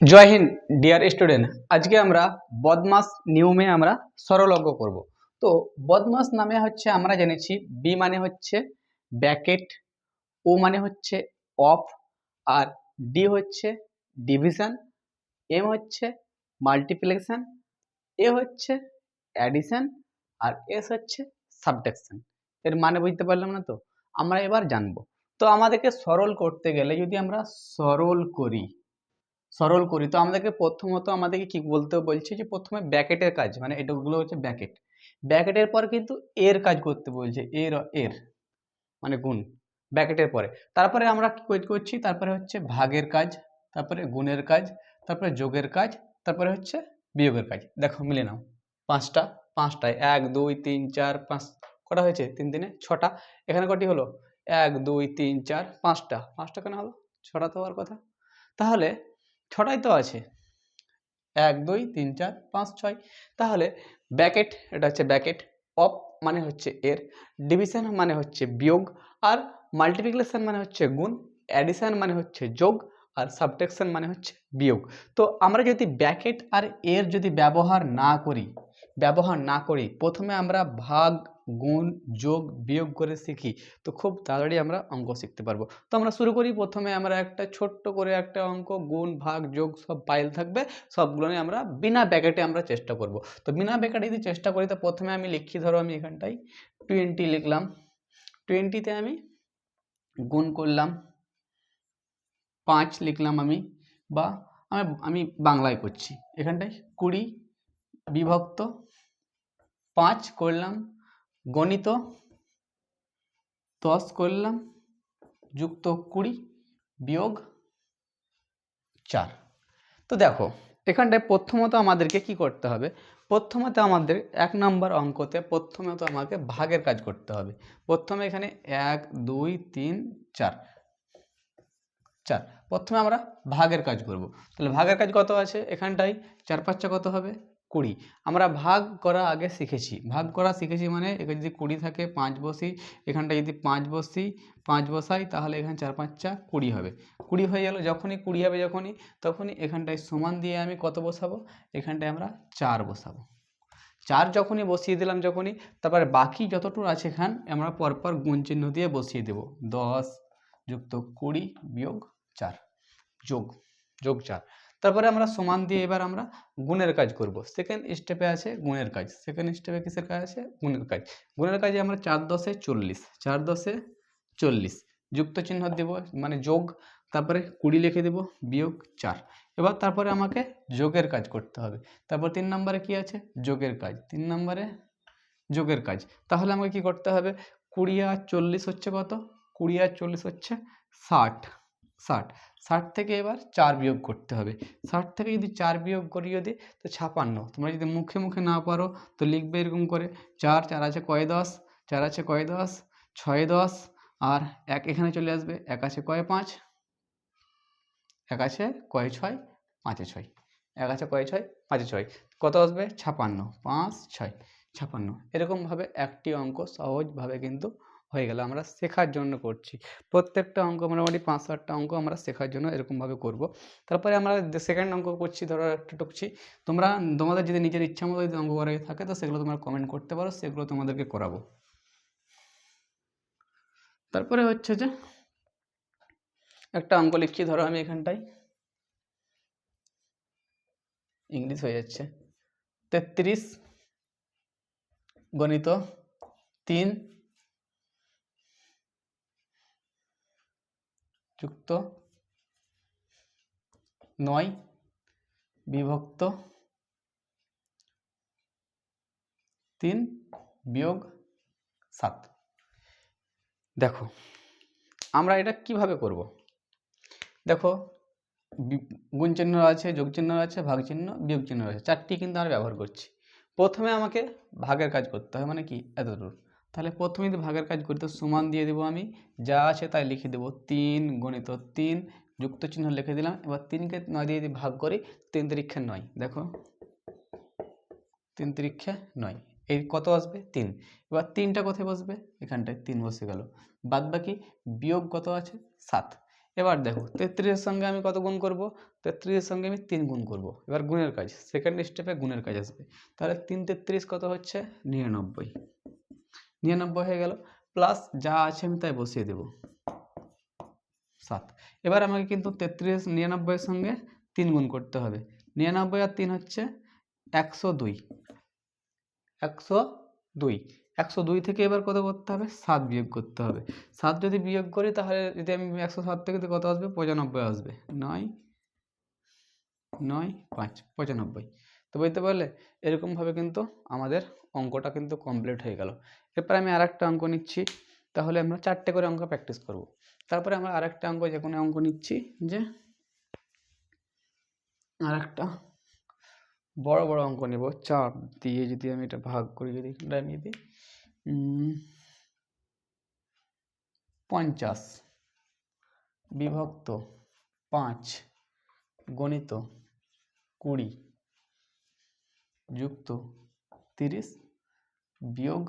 জয় Hind dear student আজকে আমরা বদমাস নিয়মে আমরা সরলজ্ঞ করব। তো বদমাস নামে হচ্ছে আমরা জেনেছি বি মানে হচ্ছে ব্যাকেট ও মানে হচ্ছে অফ আর ডি হচ্ছে ডিভিশন এম হচ্ছে মাল্টিপ্লিকেশন এ হচ্ছে অ্যাডিশন আর এস হচ্ছে সাবট্রাকশন এর মানে বুঝতে পারলাম না তো? আমরা এবার জানব। তো আমাদেরকে সরল করতে গেলে যদি আমরা সরল করি সরল করি, তো আমাদেরকে প্রথমত আমাদেরকে কি বলতে বলছে যে প্রথমে ব্যাকেটের কাজ মানে এটাগুলো হচ্ছে ব্যাকেট ব্যাকেটের পর কিন্তু এর কাজ করতে বলছে, এর এর মানে গুণ ব্যাকেটের পরে। তারপরে আমরা কি কর- করছি, তারপরে হচ্ছে ভাগের কাজ, তারপরে গুণের কাজ, তারপরে যোগের কাজ, তারপরে হচ্ছে বিয়োগের কাজ। দেখো, মিলে নাও। পাঁচটা, পাঁচটায়, এক, দুই, তিন, চার, পাঁচ, কটা হয়েছে? তিন দিনে ছটা। এখানে কটি হলো? এক, দুই, তিন, চার, পাঁচটা। পাঁচটা কেন হলো? ছটা তো হওয়ার কথা। তাহলে ছটাই তো আছে। এক, দুই, তিন, চার, পাঁচ, ছয়। তাহলে ব্যাকেট এটা হচ্ছে ব্যাকেট অপ মানে হচ্ছে এর। ডিভিশন মানে হচ্ছে বিয়োগ। আর মাল্টিপ্লিকেশন মানে হচ্ছে গুণ। অ্যাডিশন মানে হচ্ছে যোগ। আর সাবট্রাকশন মানে হচ্ছে বিয়োগ। তো আমরা যদি ব্যাকেট আর এর যদি ব্যবহার না করি, ব্যবহার না করি, প্রথমে আমরা ভাগ গুণ, যোগ, বিয়োগ করে শিখি, তো খুব তাড়াতাড়ি আমরা অঙ্ক শিখতে পারব। তো আমরা শুরু করি, প্রথমে আমরা একটা ছোট্ট করে একটা অঙ্ক, গুণ, ভাগ, যোগ, সব পাইল থাকবে, সবগুলো নিয়ে আমরা বিনা ব্যাকেটে আমরা চেষ্টা করব। তো বিনা ব্যাকেটে যদি চেষ্টা করি, তো প্রথমে আমি লিখি, ধরো আমি এখানটায় টোয়েন্টি লিখলাম। টোয়েন্টিতে আমি গুণ করলাম, পাঁচ লিখলাম আমি, বা আমি আমি বাংলায় করছি। এখানটায় কুড়ি বিভক্ত, পাঁচ করলাম গণিত দশ করলাম যুক্ত কুড়ি, বিয়োগ চার। তো দেখো, এখানটায় প্রথমত আমাদেরকে কি করতে হবে? প্রথমত আমাদের এক নম্বর অঙ্কতে প্রথমত আমাকে ভাগের কাজ করতে হবে। প্রথমে এখানে এক, দুই, তিন, চার। চার। প্রথমে আমরা ভাগের কাজ করব। তাহলে ভাগের কাজ কত আছে? এখানটায় চার পাঁচটা কত হবে? কুড়ি। আমরা ভাগ করা আগে শিখেছি। ভাগ করা শিখেছি মানে এখানে যদি কুড়ি থাকে, পাঁচ বসি, এখানটায় যদি পাঁচ বসি, পাঁচ বসাই, তাহলে এখানে চার পাঁচটা কুড়ি হবে। কুড়ি হয়ে গেল, যখনই কুড়ি হবে যখনই, তখনই এখানটায় সমান দিয়ে আমি কত বসাবো? এখানটায় আমরা চার বসাবো। চার যখনই বসিয়ে দিলাম যখনই, তারপরে বাকি যতটুকু আছে এখান, আমরা পরপর গুণ চিহ্ন দিয়ে বসিয়ে দেব। দশ যুক্ত কুড়ি বিয়োগ চার। যোগ যোগ চার। তারপরে আমরা সমান দিয়ে এবার আমরা গুণের কাজ করব। সেকেন্ড স্টেপে আছে গুণের কাজ। সেকেন্ড স্টেপে কিসের কাজ আছে? গুণের কাজ। গুণের কাজে আমরা চার দশে চল্লিশ, চার দশে চল্লিশ যুক্ত চিহ্ন দেব মানে যোগ, তারপরে কুড়ি লিখে দেব, বিয়োগ চার। এবার তারপরে আমাকে যোগের কাজ করতে হবে। তারপর তিন নম্বরে কি আছে? যোগের কাজ। তিন নম্বরে যোগের কাজ। তাহলে আমাকে কি করতে হবে? কুড়ি আর চল্লিশ হচ্ছে কত? কুড়ি আর চল্লিশ হচ্ছে ষাট। ষাট। ষাট থেকে এবার চার বিয়োগ করতে হবে। ষাট থেকে যদি চার বিয়োগ করি যদি তো ছাপান্ন। তোমরা যদি মুখে মুখে না পারো, তো লিখবে এরকম করে, চার চার আছে কয় দশ, চার আছে কয় দশ, ছয় দশ, আর এক এখানে চলে আসবে, এক আছে কয় পাঁচ, এক আছে কয় ছয়, পাঁচে ছয়, এক আছে কয় ছয়, পাঁচে ছয়। কত আসবে? ছাপান্ন, পাঁচ, ছয়, ছাপান্ন। এরকমভাবে একটি অঙ্ক সহজভাবে কিন্তু হয়ে গেল, আমরা শেখার জন্য করছি। প্রত্যেকটা অঙ্ক মোটামুটি পাঁচ সাতটা অঙ্ক আমরা শেখার জন্য এরকমভাবে করব। তারপরে আমরা সেকেন্ড অঙ্ক করছি, ধরো একটা টুকছি, তোমরা, তোমাদের যদি নিজের ইচ্ছা মতো যদি অঙ্ক করা থাকে, তো সেগুলো তোমরা কমেন্ট করতে পারো, সেগুলো তোমাদেরকে করাবো। তারপরে হচ্ছে যে, একটা অঙ্ক লিখছি, ধরো আমি এখানটায়, ইংলিশ হয়ে যাচ্ছে, তেত্রিশ, গণিত, তিন যুক্ত। নয়, বিভক্ত। তিন, বিয়োগ সাত। দেখো, আমরা এটা কীভাবে করব? দেখো গুণ চিহ্ন আছে, যোগ চিহ্ন আছে, ভাগ চিহ্ন, বিয়োগ চিহ্ন আছে। চারটি কিন্তু আমরা ব্যবহার করছি। প্রথমে আমাকে ভাগের কাজ করতে হয় মানে কি? এতদূর। তাহলে প্রথমে যদি ভাগের কাজ করি, তো সমান দিয়ে দেবো আমি, যা আছে তাই লিখে দেবো। তিন গণিত তিন, যুক্ত চিহ্ন লিখে দিলাম, এবার তিনকে নয় দিয়ে ভাগ করি, তিন তিরিক্ষা নয়, দেখো। তিন তিরিক্ষা নয়, এই কত আসবে? তিন। এবার তিনটা কোথায় বসবে? এখানটায় তিন বসে গেল। বাদ বাকি বিয়োগ কত আছে? সাত। এবার দেখো, তেত্রিশের সঙ্গে আমি কত গুণ করব? তেত্রিশের সঙ্গে আমি তিন গুণ করব। এবার গুণের কাজ সেকেন্ড স্টেপে গুণের কাজ আসবে। তাহলে তিন তেত্রিশ কত হচ্ছে? নিরানব্বই। নিরানব্বই হয়ে গেল। প্লাস যা আছে আমি তাই বসিয়ে দেব। সাত। এবার আমাকে কিন্তু তেত্রিশ নিরানব্বইয়ের সঙ্গে তিন গুণ করতে হবে। নিরানব্বই আর তিন হচ্ছে একশো দুই। একশো দুই। একশো দুই থেকে এবার কত করতে হবে? সাত বিয়োগ করতে হবে। সাত যদি বিয়োগ করি তাহলে যদি আমি একশো সাত থেকে কত আসবে? পঁচানব্বই আসবে। নয় নয়, পাঁচ, পঁচানব্বই। তো বুঝতে পারলে? এরকমভাবে কিন্তু আমাদের অঙ্কটা কিন্তু কমপ্লিট হয়ে গেল। এরপর আমি আর একটা অঙ্ক নিচ্ছি, তাহলে আমরা চারটে করে অঙ্ক প্র্যাকটিস করব। তারপরে আমরা আরেকটা অঙ্ক, যে কোনো অঙ্ক নিচ্ছি, যে আর একটা বড় বড় অঙ্ক নেব। চার দিয়ে যদি আমি এটা ভাগ করি, যদি আমি দিই পঞ্চাশ বিভক্ত পাঁচ গণিত কুড়ি যুক্ত তিরিশ বিয়োগ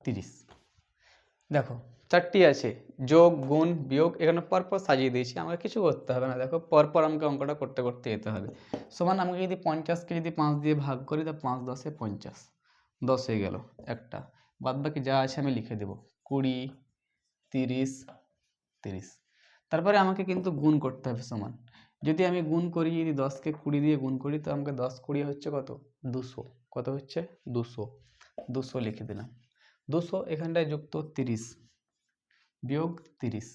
তিরিশ। দেখো, চারটি আছে, যোগ, গুণ, বিয়োগ, এখানে পরপর সাজিয়ে দিয়েছি আমাকে কিছু করতে হবে না, দেখো, পরপর আমাকে অঙ্কটা করতে করতে যেতে হবে। সমান আমাকে যদি পঞ্চাশকে যদি পাঁচ দিয়ে ভাগ করি, তা পাঁচ দশে পঞ্চাশ, দশ হয়ে গেল একটা। বাদ বাকি যা আছে আমি লিখে দেব, কুড়ি, তিরিশ তিরিশ। তারপরে আমাকে কিন্তু গুণ করতে হবে সমান। যদি আমি গুণ করি, যদি দশকে কুড়ি দিয়ে গুণ করি, তো আমাকে দশ কুড়ি হচ্ছে কত? দুশো। কত হচ্ছে? দুশো। দুশো লিখে দিলাম। দুশো এখানটায় যুক্ত তিরিশ। বিয়োগ তিরিশ।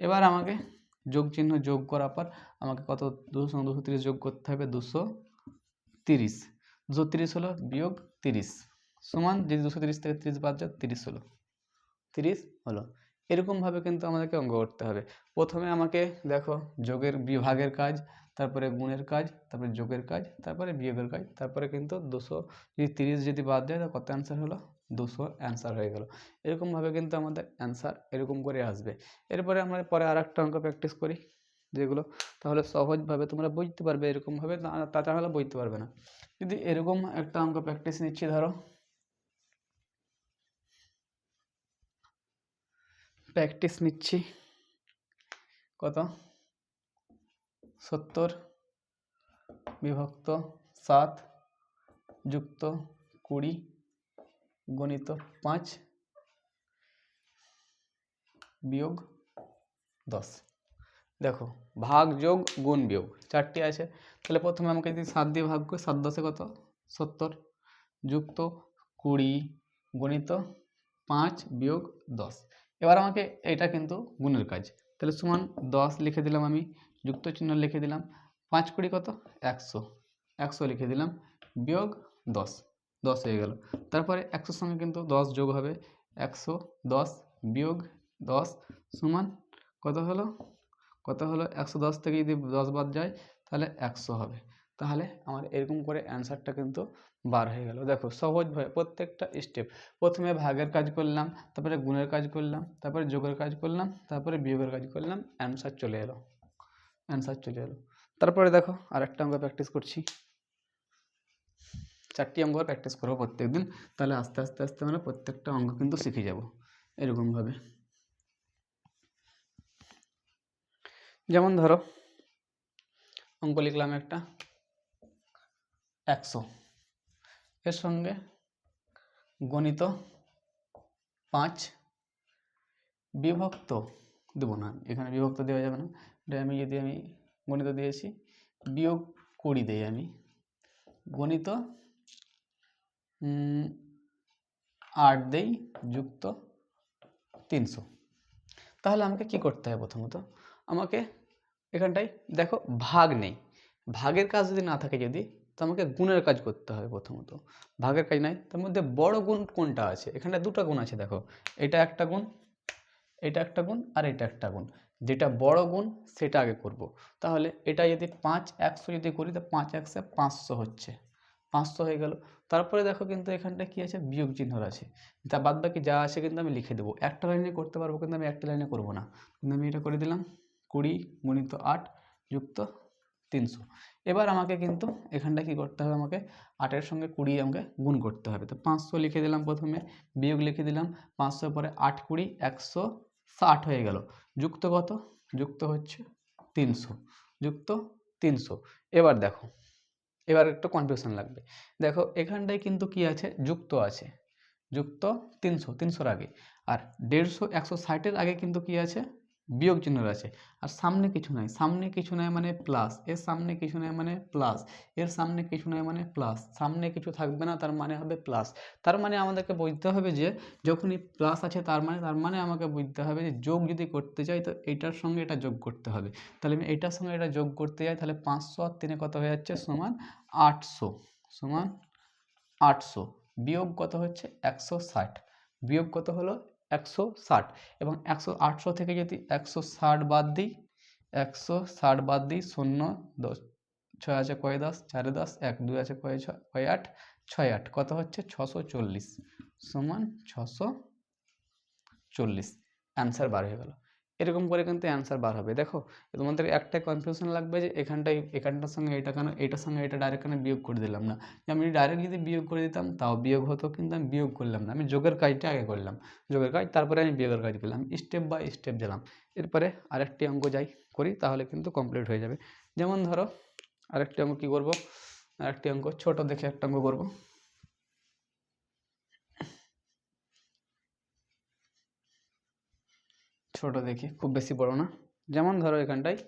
এবার আমাকে যোগ চিহ্ন যোগ করার পর আমাকে কত? দুশো দুশো তিরিশ যোগ করতে হবে দুশো তিরিশ। দুশো তিরিশ হলো বিয়োগ তিরিশ। সমান যদি দুশো তিরিশ থেকে তিরিশ বাদ যায়, তিরিশ হলো। তিরিশ হলো। এরকমভাবে কিন্তু আমাদেরকে অঙ্ক করতে হবে। প্রথমে আমাকে দেখো যোগের বিভাগের কাজ, তারপরে গুণের কাজ, তারপরে যোগের কাজ, তারপরে বিয়োগের কাজ, তারপরে কিন্তু দুশো যদি তিরিশ যদি বাদ দেয়, তাহলে কত অ্যান্সার হলো? দুশো অ্যান্সার হয়ে গেল। এরকমভাবে কিন্তু আমাদের অ্যান্সার এরকম করে আসবে। এরপরে আমরা পরে আর একটা অঙ্ক প্র্যাকটিস করি, যেগুলো তাহলে সহজভাবে তোমরা বুঝতে পারবে এরকমভাবে তা তাহলে বুঝতে পারবে না। যদি এরকম একটা অঙ্ক প্র্যাকটিস নিচ্ছি, ধরো প্র্যাকটিস নিচ্ছি। কত? সত্তর, বিভক্ত, সাত, যুক্ত, কুড়ি, গণিত পাঁচ, বিয়োগ দশ। দেখো, ভাগ যোগ গুণ বিয়োগ, চারটি আছে। তাহলে প্রথমে আমাকে যদি সাত দিয়ে ভাগ করি, সাত দশে কত? সত্তর, যুক্ত, কুড়ি, গণিত পাঁচ, বিয়োগ দশ। এবার আমাকে এটা কিন্তু গুণের কাজ। তাহলে সমান দশ লিখে দিলাম আমি, যুক্ত চিহ্ন লিখে দিলাম। পাঁচ কুড়ি কত? একশো। একশো লিখে দিলাম। বিয়োগ দশ। দশ হয়ে গেল। তারপরে একশোর সঙ্গে কিন্তু দশ যোগ হবে। একশো দশ বিয়োগ দশ সমান কত হলো? কত হলো? একশো দশ থেকে যদি দশ বাদ যায়, তাহলে একশো হবে। তাহলে আমার এরকম করে অ্যান্সারটা কিন্তু বার হয়ে গেল। দেখো সহজভাবে প্রত্যেকটা স্টেপ প্রথমে ভাগের কাজ করলাম, তারপরে গুণের কাজ করলাম, তারপরে যোগের কাজ করলাম, তারপরে বিয়োগের কাজ করলাম অ্যান্সার চলে এলো। অ্যান্সার চলে এলো। তারপরে দেখো, আরেকটা অঙ্ক প্র্যাকটিস করছি। চারটি অঙ্ক প্র্যাকটিস করব প্রত্যেক দিন তাহলে আস্তে আস্তে আস্তে আমরা প্রত্যেকটা অঙ্ক কিন্তু শিখে যাব এরকমভাবে যেমন ধরো, অঙ্ক লিখলাম একটা, একশো। এর সঙ্গে গণিত পাঁচ বিভক্ত দেবো না। এখানে বিভক্ত দেওয়া যাবে না। এটা আমি যদি আমি গণিত দিয়েছি, বিয়োগ কুড়ি দেই আমি। গণিত আট দেই যুক্ত তিনশো। তাহলে আমাকে কি করতে হবে প্রথমত? আমাকে এখানটায় দেখো ভাগ নেই। ভাগের কাজ যদি না থাকে যদি তো আমাকে গুণের কাজ করতে হবে প্রথমত। ভাগের কাজ নাই, তার মধ্যে বড় গুণ কোনটা আছে? এখানে দুটো গুণ আছে, দেখো। এটা একটা গুণ, এটা একটা গুণ, আর এটা একটা গুণ। যেটা বড় গুণ, সেটা আগে করব। তাহলে এটা যদি পাঁচ একশো যদি করি, তো পাঁচ একশো পাঁচশো হচ্ছে। পাঁচশো হয়ে গেল। তারপরে দেখো কিন্তু এখানটা কি আছে? বিয়োগ চিহ্ন আছে। তা বাদ বাকি যা আছে কিন্তু আমি লিখে দেবো। একটা লাইনে করতে পারব কিন্তু আমি একটা লাইনে করব না। কিন্তু আমি এটা করে দিলাম কুড়ি গুণিত আট যুক্ত তিনশো। এবার আমাকে কিন্তু এখানটা কি করতে হবে? আমাকে আটের সঙ্গে কুড়ি আমাকে গুণ করতে হবে। তো পাঁচশো লিখে দিলাম প্রথমে, বিয়োগ লিখে দিলাম পাঁচশো পরে আট কুড়ি, একশো ষাট হয়ে গেল। যুক্ত কত? যুক্ত হচ্ছে তিনশো। যুক্ত তিনশো। এবার দেখো, এবার একটু কনফিউশন লাগবে। দেখো, এখানটায় কিন্তু কি আছে? যুক্ত আছে। যুক্ত তিনশো, তিনশোর আগে। আর দেড়শো, একশো ষাটের আগে কিন্তু কি আছে? বিয়োগ চিহ্ন আছে আর সামনে কিছু নাই। সামনে কিছু নাই মানে প্লাস এর সামনে কিছু নাই মানে প্লাস এর সামনে কিছু নাই মানে প্লাস সামনে কিছু থাকবে না, তার মানে হবে প্লাস তার মানে আমাদেরকে বুঝতে হবে যে, যখনই প্লাস আছে, তার মানে তার মানে আমাকে বুঝতে হবে যে, যোগ যদি করতে চাই, তো এইটার সঙ্গে এটা যোগ করতে হবে। তাহলে আমি এইটার সঙ্গে এটা যোগ করতে যাই, তাহলে পাঁচশো আর তিনে কত হয়ে যাচ্ছে? সমান আটশো। সমান আটশো। বিয়োগ কত হচ্ছে? একশো ষাট। বিয়োগ কত হলো? একশো ষাট এবং একশো আটশো থেকে যদি একশো ষাট বাদ দিই, একশো ষাট বাদ দিই, শূন্য দশ, ছয় আছে কয় দশ, চারে দশ, এক, দুই আছে কয় ছয়, কয় আট, ছয় আট, কত হচ্ছে? ছশো চল্লিশ, সমান ছশো চল্লিশ। অ্যান্সার বার হয়ে গেল। এরকম করে কিন্তু অ্যান্সার বার হবে। দেখো, তোমাদের একটাই কনফিউশন লাগবে যে এখানটায়, এখানটার সঙ্গে এটা কেন, এটার সঙ্গে এটা ডাইরেক্ট কেন বিয়োগ করে দিলাম না। আমি ডাইরেক্ট যদি বিয়োগ করে দিতাম, তাও বিয়োগ হতো, কিন্তু আমি বিয়োগ করলাম না। আমি যোগের কাজটা আগে করলাম। যোগের কাজ, তারপরে আমি বিয়োগের কাজ করলাম। স্টেপ বাই স্টেপ গেলাম এরপরে আরেকটি অঙ্ক যাই করি, তাহলে কিন্তু কমপ্লিট হয়ে যাবে। যেমন ধরো, আরেকটি অঙ্ক কী করব? আরেকটি অঙ্ক, ছোট দেখে একটা অঙ্ক করব। ছোট দেখি, খুব বেশি বড় না। যেমন ধরো এখানটায়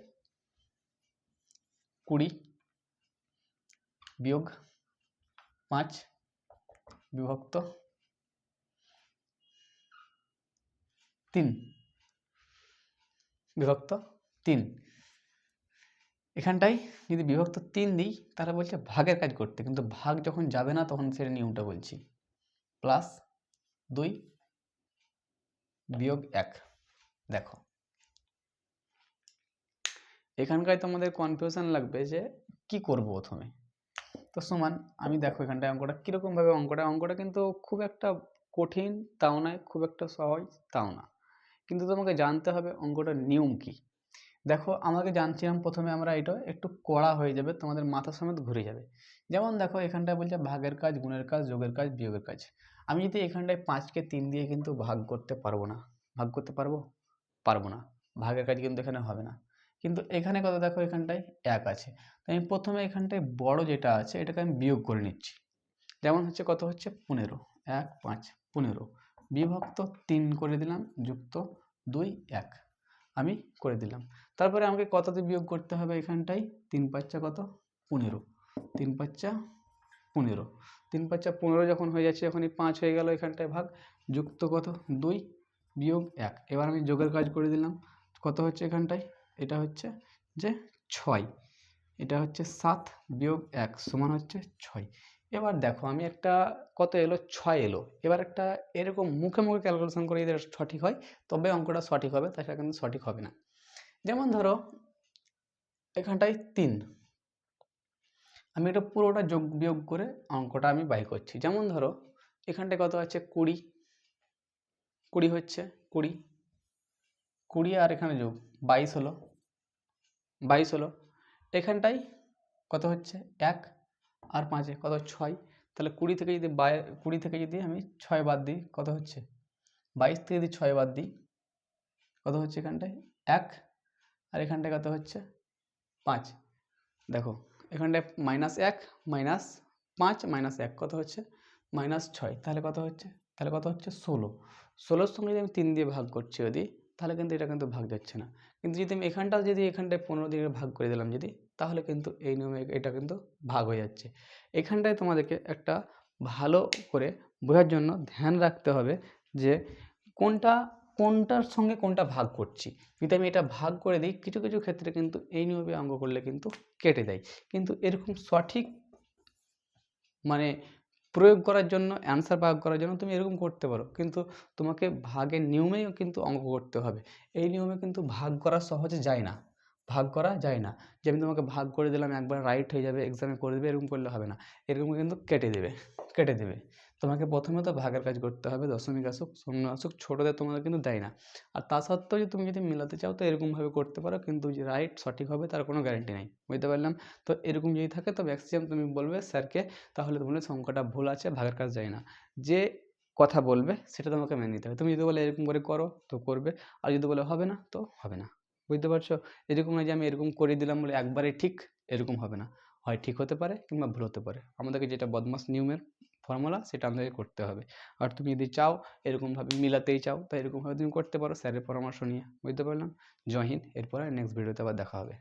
কুড়ি বিয়োগ পাঁচ বিভক্ত তিন বিভক্ত তিন। এখানটায় যদি বিভক্ত তিন দিই, তারা বলছে ভাগের কাজ করতে, কিন্তু ভাগ যখন যাবে না তখন সেটা নিয়মটা বলছি। প্লাস দুই বিয়োগ এক। দেখো। এখানকায় তোমাদের কনফিউশন লাগবে যে কি করব প্রথমে? তো সমান, আমি দেখো এখানটায় অঙ্কটা কীরকমভাবে, অঙ্কটা অঙ্কটা কিন্তু খুব একটা কঠিন, তাও নয়, খুব একটা সহজ, তাও না। কিন্তু তোমাকে জানতে হবে অঙ্কটার নিয়ম কি। দেখো, আমাকে জানছিলাম প্রথমে আমরা এটা একটু কড়া হয়ে যাবে, তোমাদের মাথা সমেত ঘুরে যাবে। যেমন দেখো, এখানটায় বলছে ভাগের কাজ, গুণের কাজ, যোগের কাজ, বিয়োগের কাজ। আমি যদি এখানটায় পাঁচকে তিন দিয়ে কিন্তু ভাগ করতে পারব না। ভাগ করতে পারব? পারব না। ভাগের কাজ কিন্তু এখানে হবে না। কিন্তু এখানে কত দেখো এখানটায় এক আছে। তো আমি প্রথমে এখানটায় বড় যেটা আছে, এটাকে আমি বিয়োগ করে নিচ্ছি। যেমন হচ্ছে কত হচ্ছে? পনেরো। এক, পাঁচ, পনেরো। বিভক্ত তিন করে দিলাম, যুক্ত দুই, এক। আমি করে দিলাম। তারপরে আমাকে কততে বিয়োগ করতে হবে এখানটায়? তিন পাঁচা কত? পনেরো। তিন পাঁচা পনেরো। তিন পাঁচা পনেরো যখন হয়ে যাচ্ছে যখন এই পাঁচ হয়ে গেল এখানটায় ভাগ, যুক্ত কত? দুই বিয়োগ এক। এবার আমি যোগের কাজ করে দিলাম। কত হচ্ছে এখানটায়? এটা হচ্ছে যে ছয়। এটা হচ্ছে সাত বিয়োগ এক সমান হচ্ছে ছয়। এবার দেখো, আমি একটা কত এলো? ছয় এলো। এবার একটা এরকম মুখে মুখে ক্যালকুলেশন করে যদি সঠিক হয়, তবে অঙ্কটা সঠিক হবে তাছাড়া কিন্তু সঠিক হবে না। যেমন ধরো, এখানটায় তিন। আমি এটা পুরোটা যোগ বিয়োগ করে অঙ্কটা আমি বাই করছি। যেমন ধরো, এখানটায় কত আছে? কুড়ি। কুড়ি হচ্ছে, কুড়ি। কুড়ি আর এখানে যোগ, বাইশ হলো। বাইশ হলো। এখানটাই কত হচ্ছে? এক আর পাঁচে কত? ছয়। তাহলে কুড়ি থেকে যদি বাই, কুড়ি থেকে যদি আমি ছয় বাদ দিই, কত হচ্ছে? বাইশ থেকে যদি ছয় বাদ দিই, কত হচ্ছে এখানটায়? এক। আর এখানটায় কত হচ্ছে? পাঁচ। দেখো, এখানটায় মাইনাস এক, মাইনাস পাঁচ, মাইনাস এক কত হচ্ছে? মাইনাস ছয়। তাহলে কত হচ্ছে? তাহলে কত হচ্ছে? ষোলো। ষোলোর সঙ্গে যদি আমি তিন দিয়ে ভাগ করছি যদি, তাহলে কিন্তু এটা কিন্তু ভাগ যাচ্ছে না। কিন্তু যদি আমি এখানটাও যদি এখানটায় পনেরো দিয়ে ভাগ করে দিলাম যদি, তাহলে কিন্তু এই নিয়মে এটা কিন্তু ভাগ হয়ে যাচ্ছে। এখানটায় তোমাদেরকে একটা ভালো করে বোঝার জন্য ধ্যান রাখতে হবে যে কোনটা, কোনটার সঙ্গে কোনটা ভাগ করছি। যদি আমি এটা ভাগ করে দিই, কিছু কিছু ক্ষেত্রে কিন্তু এই নিয়মে অঙ্ক করলে কিন্তু কেটে দেয়। কিন্তু এরকম সঠিক মানে প্রয়োগ করার জন্য অ্যান্সার ভাগ করার জন্য তুমি এরকম করতে পারো। কিন্তু তোমাকে ভাগের নিয়মেও কিন্তু অঙ্ক করতে হবে। এই নিয়মে কিন্তু ভাগ করা সহজে যায় না। ভাগ করা যায় না। যে আমি তোমাকে ভাগ করে দিলাম, একবার রাইট হয়ে যাবে এক্সামে করে দেবে, এরকম করলে হবে না। এরকম কিন্তু কেটে দেবে কেটে দেবে। তোমাকে প্রথমে তো ভাগের কাজ করতে হবে, দশমিক আসুক, শূন্য আসুক, ছোটোদের তোমাদের কিন্তু দেয় না। আর তা সত্ত্বেও যদি তুমি যদি মেলাতে চাও তো এরকমভাবে করতে পারো, কিন্তু যে রাইট সঠিক হবে তার কোনো গ্যারেন্টি নেই। বুঝতে পারলাম? তো এরকম যদি থাকে তো ম্যাক্সিমাম তুমি বলবে স্যারকে, তাহলে তুমি সংখ্যাটা ভুল আছে, ভাগের কাজ যায় না। যে কথা বলবে সেটা তোমাকে মেনে নিতে হবে। তুমি যদি বলে এরকম করে করো তো করবে, আর যদি বলে হবে না তো হবে না। বুঝতে পারছ? এরকম নয় যে আমি এরকম করে দিলাম বলে একবারে ঠিক এরকম হবে না। হয় ঠিক হতে পারে কিংবা ভুল হতে পারে। আমাদেরকে যেটা বদমাস নিয়মের ফর্মুলা সেটা আমাদেরকে করতে হবে। আর তুমি যদি চাও এরকমভাবে মিলাতেই চাও তো এরকমভাবে তুমি করতে পারো। স্যারের পরামর্শ নিয়ে, বুঝতে পারলাম? জয় হিন্দ, এরপরে নেক্সট ভিডিওতে আবার দেখা হবে।